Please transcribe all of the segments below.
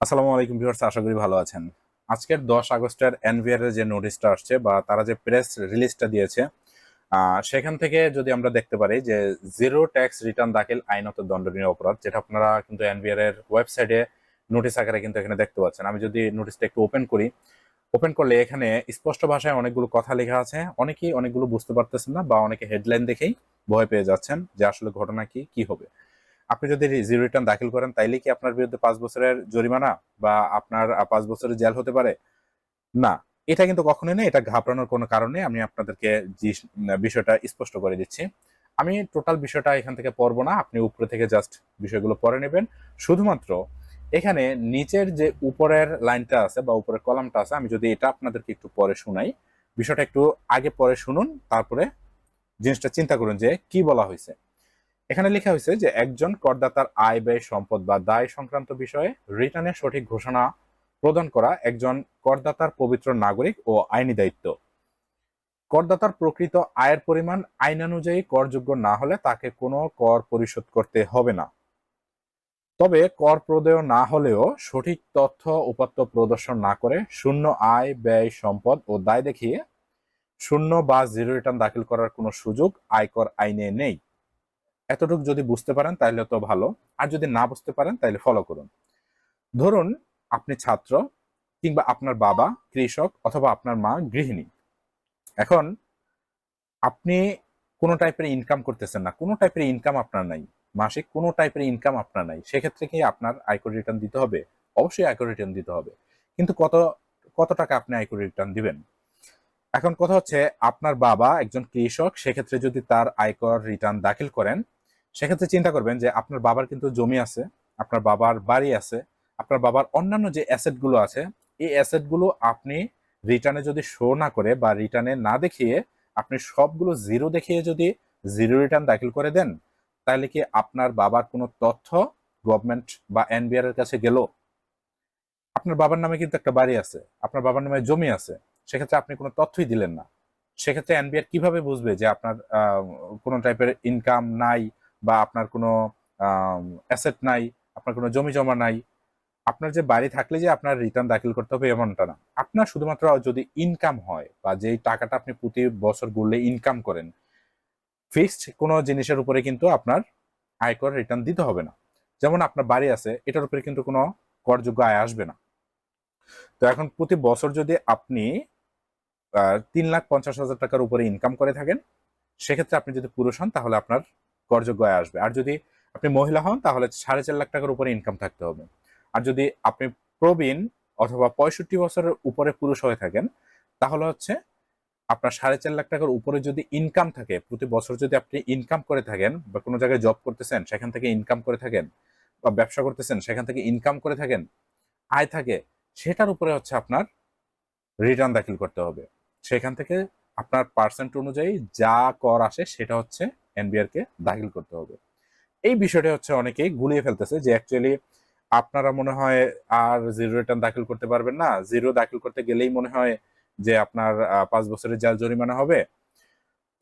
আসসালামু আলাইকুম ভিউয়ার্স, আশা করি ভালো আছেন। আজকের দশ আগস্টের এনভিআর যে নোটিশটা আসছে বা তারা যে প্রেস রিলিজটা দিয়েছে সেখান থেকে যদি আমরা দেখতে পারি যে জিরো ট্যাক্স রিটার্ন দাখিল আইনত দণ্ডনীয় অপরাধ, যেটা আপনারা কিন্তু এনভিআর এর ওয়েবসাইটে নোটিশ আকারে কিন্তু এখানে দেখতে পাচ্ছেন। আমি যদি নোটিশটা একটু ওপেন করি ওপেন করলে এখানে স্পষ্ট ভাষায় অনেকগুলো কথা লেখা আছে, অনেকেই অনেকগুলো বুঝতে পারতেছেন না বা অনেকে হেডলাইন দেখেই ভয় পেয়ে যাচ্ছেন যে আসলে ঘটনা কি কি হবে। আপনি যদি জিরো রিটার্ন দাখিল করেন, তাইলে কি আপনার বিরুদ্ধে পাঁচ বছরের জরিমানা বা আপনার পাঁচ বছরের জেল হতে পারে? না। এটা কিন্তু কখনোই না এটা ঘাবড়ানোর কোনো কারণে আমি আপনাদেরকে বিষয়টা স্পষ্ট করে দিচ্ছি। আমি টোটাল বিষয়টা এখান থেকে পড়ব না, আপনি উপরে থেকে জাস্ট বিষয়গুলো পড়ে নেবেন। শুধুমাত্র এখানে নিচের যে উপরের লাইনটা আছে বা উপরের কলামটা আছে, আমি যদি এটা আপনাদেরকে একটু পরে শোনাই, বিষয়টা একটু আগে পরে শুনুন, তারপরে জিনিসটা চিন্তা করুন যে কি বলা হয়েছে। এখানে লেখা হয়েছে যে একজন করদাতার আয়, ব্যয়, সম্পদ বা দায় সংক্রান্ত বিষয়ে রিটার্নের সঠিক ঘোষণা প্রদান করা একজন করদাতার পবিত্র নাগরিক ও আইনি দায়িত্ব। করদাতার প্রকৃত আয়ের পরিমাণ আইনানুযায়ী করযোগ্য না হলে তাকে কোনো কর পরিশোধ করতে হবে না। তবে কর প্রদেয় না হলেও সঠিক তথ্য উপাত্ত প্রদর্শন না করে শূন্য আয়, ব্যয়, সম্পদ ও দায় দেখিয়ে শূন্য বা জিরো রিটার্ন দাখিল করার কোনো সুযোগ আয়কর আইনে নেই। এতটুকু যদি বুঝতে পারেন তাহলে তো ভালো। আর যদি না বুঝতে পারেন তাহলে ফলো করুন। ধরুন, আপনি ছাত্র কিংবা আপনার বাবা, কৃষক অথবা আপনার মা গৃহিণী। এখন আপনি কোনো টাইপের ইনকাম করতেছেন না। কোনো টাইপের ইনকাম আপনার নাই। মাসিক কোনো টাইপের ইনকাম আপনার নাই। সেক্ষেত্রে কি আপনার আয়কর রিটার্ন দিতে হবে? অবশ্যই আয়কর রিটার্ন দিতে হবে। কিন্তু কত কত টাকা আপনি আয়কর রিটার্ন দিবেন? এখন কথা হচ্ছে, আপনার বাবা একজন কৃষক, সেক্ষেত্রে যদি তার আয়কর রিটার্ন দাখিল করেন সেক্ষেত্রে চিন্তা করবেন যে আপনার বাবার কিন্তু জমি আছে, আপনার বাবার বাড়ি আছে, আপনার বাবার অন্যান্য যে অ্যাসেটগুলো আছে, এই অ্যাসেটগুলো আপনি রিটার্নে যদি শো না করে বা রিটার্নে না দেখিয়ে আপনি সবগুলো জিরো দেখিয়ে যদি জিরো রিটার্ন দাখিল করে দেন, তাহলে কি আপনার বাবার কোনো তথ্য গভর্নমেন্ট বা এনবিআর এর কাছে গেল? আপনার বাবার নামে কিন্তু একটা বাড়ি আছে, আপনার বাবার নামে জমি আছে, সেক্ষেত্রে আপনি কোনো তথ্যই দিলেন না। সেক্ষেত্রে এনবিআর কীভাবে বুঝবে যে আপনার কোনো টাইপের ইনকাম নাই বা আপনার কোনো অ্যাসেট নাই, আপনার কোনো জমি জমা নাই, আপনার যে বাড়ি থাকলে যে আপনার রিটার্ন দাখিল করতে হবে এমনটা না। আপনার শুধুমাত্র যদি ইনকাম হয় বা যেই টাকাটা আপনি প্রতি বছর গুললে ইনকাম করেন ফিক্সড কোনো জিনিসের উপরে কিন্তু আপনার আয়কর রিটার্ন দিতে হবে না। যেমন আপনার বাড়ি আছে, এটার উপরে কিন্তু কোনো করযোগ্য আয় আসবে না। তো এখন প্রতি বছর যদি আপনি তিন লাখ পঞ্চাশ হাজার টাকার উপরে ইনকাম করে থাকেন, সেক্ষেত্রে আপনি যদি পুরুষ হন, তাহলে আপনার করযোগ্য আয় আসবে। আর যদি আপনি মহিলা হন, তাহলে সাড়ে চার লাখ টাকার উপরে ইনকাম থাকতে হবে। আর যদি আপনি প্রবীণ অথবা পঁয়ষট্টি বছরের উপরে পুরুষ হয়ে থাকেন, তাহলে হচ্ছে আপনার সাড়ে চার লাখ টাকার উপরে যদি ইনকাম থাকে, প্রতি বছর যদি আপনি ইনকাম করে থাকেন বা কোনো জায়গায় জব করতেছেন, সেখান থেকে ইনকাম করে থাকেন বা ব্যবসা করতেছেন, সেখান থেকে ইনকাম করে থাকেন, আয় থাকে, সেটার উপরে হচ্ছে আপনার রিটার্ন দাখিল করতে হবে। সেখান থেকে আপনার পার্সেন্ট অনুযায়ী যা কর আসে, সেটা হচ্ছে এনবিআর কে দাখিল করতে হবে। এই বিষয়টা হচ্ছে অনেকেই গুলিয়ে ফেলতেছে যে অ্যাকচুয়ালি আপনারা মনে হয় আর জিরো রিটার্ন দাখিল করতে পারবেন না। জিরো দাখিল করতে গেলেই মনে হয় যে আপনার পাঁচ বছরের জেল জরিমানা হবে।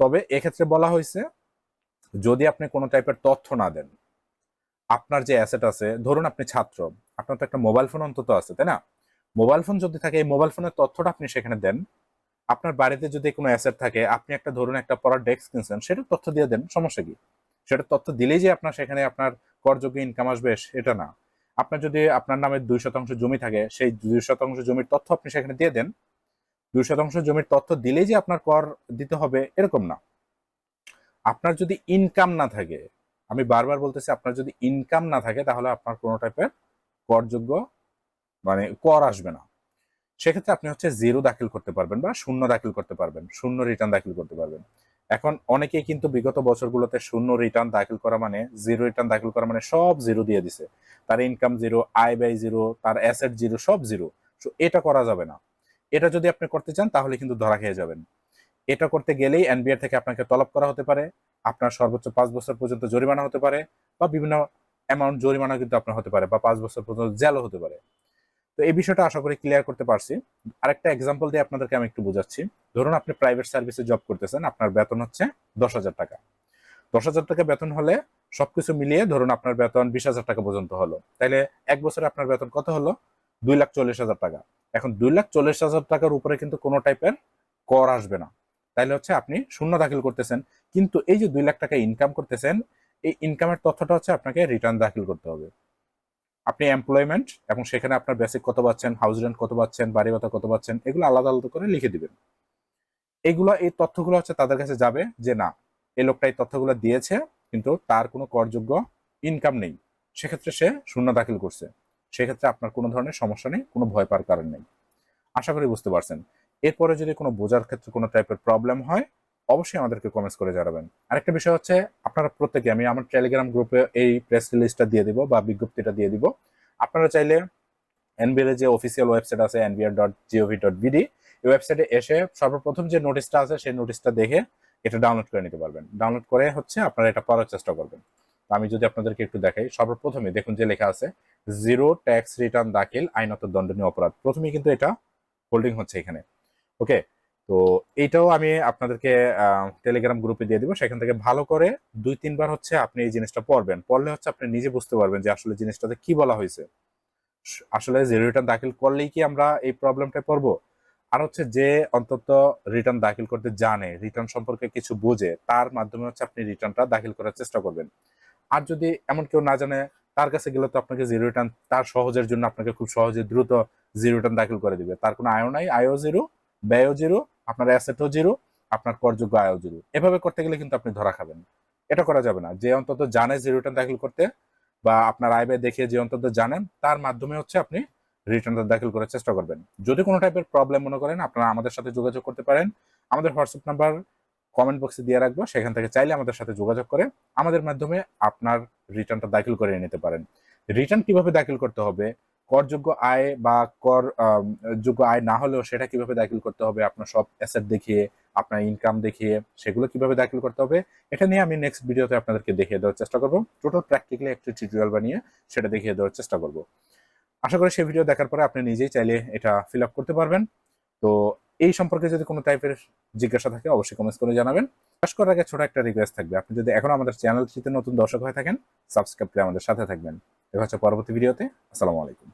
তবে এক্ষেত্রে বলা হয়েছে, যদি আপনি কোনো টাইপের তথ্য না দেন, আপনার যে অ্যাসেট আছে, ধরুন আপনি ছাত্র, আপনার তো একটা মোবাইল ফোন অন্তত আছে, তাই না? মোবাইল ফোন যদি থাকে, এই মোবাইল ফোনের তথ্যটা আপনি সেখানে দেন। আপনার বাড়িতে যদি কোনো অ্যাসেট থাকে, আপনি একটা ধরুন একটা পড়ার ডেস্ক কিনছেন, সেটার তথ্য দিয়ে দেন, সমস্যা কি? সেটার তথ্য দিলেই যে আপনার সেখানে আপনার করযোগ্য ইনকাম আসবে, সেটা না। আপনার যদি আপনার নামে দুই শতাংশ জমি থাকে, সেই দুই শতাংশ জমির তথ্য আপনি সেখানে দিয়ে দেন। দুই শতাংশ জমির তথ্য দিলেই যে আপনার কর দিতে হবে, এরকম না। আপনার যদি ইনকাম না থাকে, আমি বারবার বলতেছি, আপনার যদি ইনকাম না থাকে, তাহলে আপনার কোনো টাইপের করযোগ্য মানে কর আসবে না। সেক্ষেত্রে আপনি হচ্ছে জিরো দাখিল করতে পারবেন বা শূন্য দাখিল করতে পারবেন, শূন্য রিটার্ন দাখিল করতে পারবেন। এখন অনেকেই কিন্তু বিগত বছরগুলোতে শূন্য রিটার্ন দাখিল করা মানে জিরো রিটার্ন দাখিল করা মানে সব জিরো দিয়ে দিছে। তার ইনকাম জিরো আয় ব্যয় জিরো তার অ্যাসেট জিরো সব জিরো তো এটা করা যাবে না। এটা যদি আপনি করতে চান, তাহলে কিন্তু ধরা খেয়ে যাবেন। এটা করতে গেলেই এনবিআর থেকে আপনাকে তলব করা হতে পারে। আপনার সর্বোচ্চ পাঁচ বছর পর্যন্ত জরিমানা হতে পারে বা বিভিন্ন অ্যামাউন্ট জরিমানা কিন্তু আপনার হতে পারে বা পাঁচ বছর পর্যন্ত জেলও হতে পারে। তো এই বিষয়টা আশা করি ক্লিয়ার করতে পারছি। আরেকটা এক্সাম্পল দিয়ে আপনাদেরকে আমি একটু বোঝাচ্ছি। ধরুন আপনি প্রাইভেট সার্ভিসে জব করতেছেন, আপনার বেতন হচ্ছে দশ হাজার টাকা। দশ হাজার টাকা বেতন হলে সবকিছু মিলিয়ে ধরুন আপনার বেতন বিশ হাজার টাকা পর্যন্ত হলো। তাহলে এক বছরে আপনার বেতন কত হলো? দুই লাখ চল্লিশ হাজার টাকা। এখন দুই লাখ চল্লিশ হাজার টাকার উপরে কিন্তু কোনো টাইপের কর আসবে না। তাইলে হচ্ছে আপনি শূন্য দাখিল করতেছেন। কিন্তু এই যে দুই লাখ টাকা ইনকাম করতেছেন, এই ইনকামের তথ্যটা হচ্ছে আপনাকে রিটার্ন দাখিল করতে হবে। আপনি এমপ্লয়মেন্ট এবং সেখানে আপনার বেসিক কত পাচ্ছেন হাউস রেন্ট কত পাচ্ছেন, বাড়ি ভাতা কত পাচ্ছেন, এগুলো আলাদা আলাদা করে লিখে দিবেন। এগুলো, এই তথ্যগুলো হচ্ছে তাদের কাছে যাবে যে না এই লোকটা এই তথ্যগুলো দিয়েছে, কিন্তু তার কোনো করযোগ্য ইনকাম নেই। সেক্ষেত্রে সে শূন্য দাখিল করছে। সেক্ষেত্রে আপনার কোনো ধরনের সমস্যা নেই, কোনো ভয় পাওয়ার কারণ নেই। আশা করি বুঝতে পারছেন। এরপরে যদি কোনো বোঝার ক্ষেত্রে কোনো টাইপের প্রবলেম হয় অবশ্যই আমাদেরকে কমেন্টস করে জানাবেন। আরেকটা বিষয় হচ্ছে, আপনারা প্রত্যেকে, আমি আমার টেলিগ্রাম গ্রুপে এই প্রেস রিলিজটা দিয়ে দিব বা বিজ্ঞপ্তিটা দিয়ে দিব। আপনারা চাইলে এনবিআর যে অফিসিয়াল ওয়েবসাইট আছে NBR dot G O V dot BD এই ওয়েবসাইটে এসে সর্বপ্রথম যে নোটিশটা আছে, সেই নোটিশটা দেখে এটা ডাউনলোড করে নিতে পারবেন। ডাউনলোড করে হচ্ছে আপনারা এটা পড়ার চেষ্টা করবেন। আমি যদি আপনাদেরকে একটু দেখাই, সর্বপ্রথমে দেখুন যে লেখা আছে জিরো ট্যাক্স রিটার্ন দাখিল আইনত দণ্ডনীয় অপরাধ। প্রথমেই কিন্তু এটা হোল্ডিং হচ্ছে এখানে। ওকে তো এইটাও আমি আপনাদেরকে টেলিগ্রাম গ্রুপে দিয়ে দিব। সেখান থেকে ভালো করে দুই, তিনবার হচ্ছে আপনি এই জিনিসটা পড়বেন। পড়লে হচ্ছে আপনি নিজে বুঝতে পারবেন যে আসলে জিনিসটাতে কি বলা হয়েছে। আসলে জিরো রিটার্ন দাখিল করলেই কি আমরা এই প্রবলেমটা পড়ব? আর হচ্ছে যে অন্তত রিটার্ন দাখিল করতে জানে রিটার্ন সম্পর্কে কিছু বোঝে, তার মাধ্যমে হচ্ছে আপনি রিটার্নটা দাখিল করার চেষ্টা করবেন। আর যদি এমন কেউ না জানে, তার কাছে গেলে তো আপনাকে জিরো রিটার্ন তার সহজের জন্য আপনাকে খুব সহজে দ্রুত জিরো রিটার্ন দাখিল করে দিবে। তার কোনো আয়ও নাই, আয়ও জিরো ব্যয়ও জিরো আপনার অ্যাসেটও জিরো, আপনার করযোগ্য আয়ও জিরো। এভাবে করতে গেলে কিন্তু আপনি ধরা খাবেন এটা করা যাবে না। যে অন্তত জানে জিরো রিটার্ন দাখিল করতে বা আপনার আয় ব্যয় দেখিয়ে যে অন্তত জানেন, তার মাধ্যমে হচ্ছে আপনি রিটার্নটা দাখিল করার চেষ্টা করবেন। যদি কোনো টাইপের প্রবলেম মনে করেন, আপনারা আমাদের সাথে যোগাযোগ করতে পারেন। আমাদের হোয়াটসঅ্যাপ নাম্বার কমেন্ট বক্সে দিয়ে রাখব। সেখান থেকে চাইলে আমাদের সাথে যোগাযোগ করে আমাদের মাধ্যমে আপনার রিটার্নটা দাখিল করে নিতে পারেন। রিটার্ন কীভাবে দাখিল করতে হবে? করযোগ্য আয় বা কর যোগ্য আয় না হলেও সেটা কীভাবে দাখিল করতে হবে, আপনার সব অ্যাসেট দেখিয়ে, আপনার ইনকাম দেখিয়ে, সেগুলো কীভাবে দাখিল করতে হবে, এটা নিয়ে আমি নেক্সট ভিডিওতে আপনাদেরকে দেখিয়ে দেওয়ার চেষ্টা করব। টোটাল প্র্যাকটিক্যালি একটি টিউটোরিয়াল বানিয়ে সেটা দেখিয়ে দেওয়ার চেষ্টা করব। আশা করি সেই ভিডিও দেখার পরে আপনি নিজেই চাইলে এটা ফিল করতে পারবেন। তো এই সম্পর্কে যদি কোনো টাইপের জিজ্ঞাসা থাকে, অবশ্যই কমেন্টস করে জানাবেন। শেষ করার আগে ছোট একটা রিকোয়েস্ট থাকবে। আপনি যদি এখন আমাদের চ্যানেলটিতে নতুন দর্শক হয়ে থাকেন সাবস্ক্রাইব করে আমাদের সাথে থাকবেন। দেখা হচ্ছে পরবর্তী ভিডিওতে আসসালামু আলাইকুম।